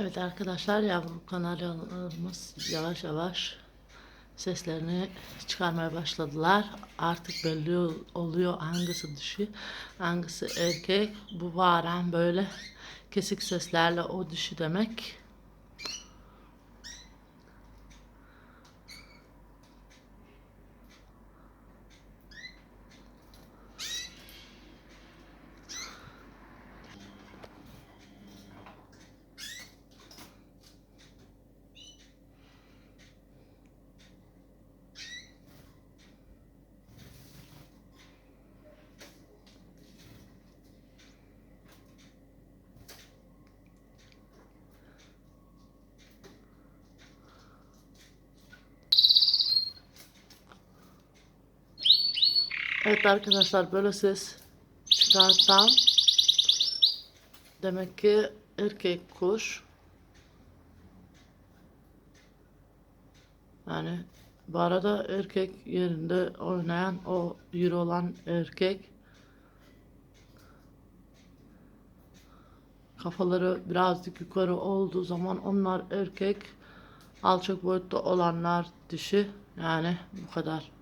Evet arkadaşlar yavru kanaryalarımız yavaş yavaş seslerini çıkarmaya başladılar. Artık belli ol- oluyor hangisi dişi, hangisi erkek. Bu bağıran böyle kesik seslerle o dişi demek. Evet arkadaşlar böyle ses çıkartan demek ki erkek kuş. Yani bu arada erkek yerinde oynayan o yürü olan erkek kafaları birazcık yukarı olduğu zaman onlar erkek alçak boyutta olanlar dişi yani bu kadar.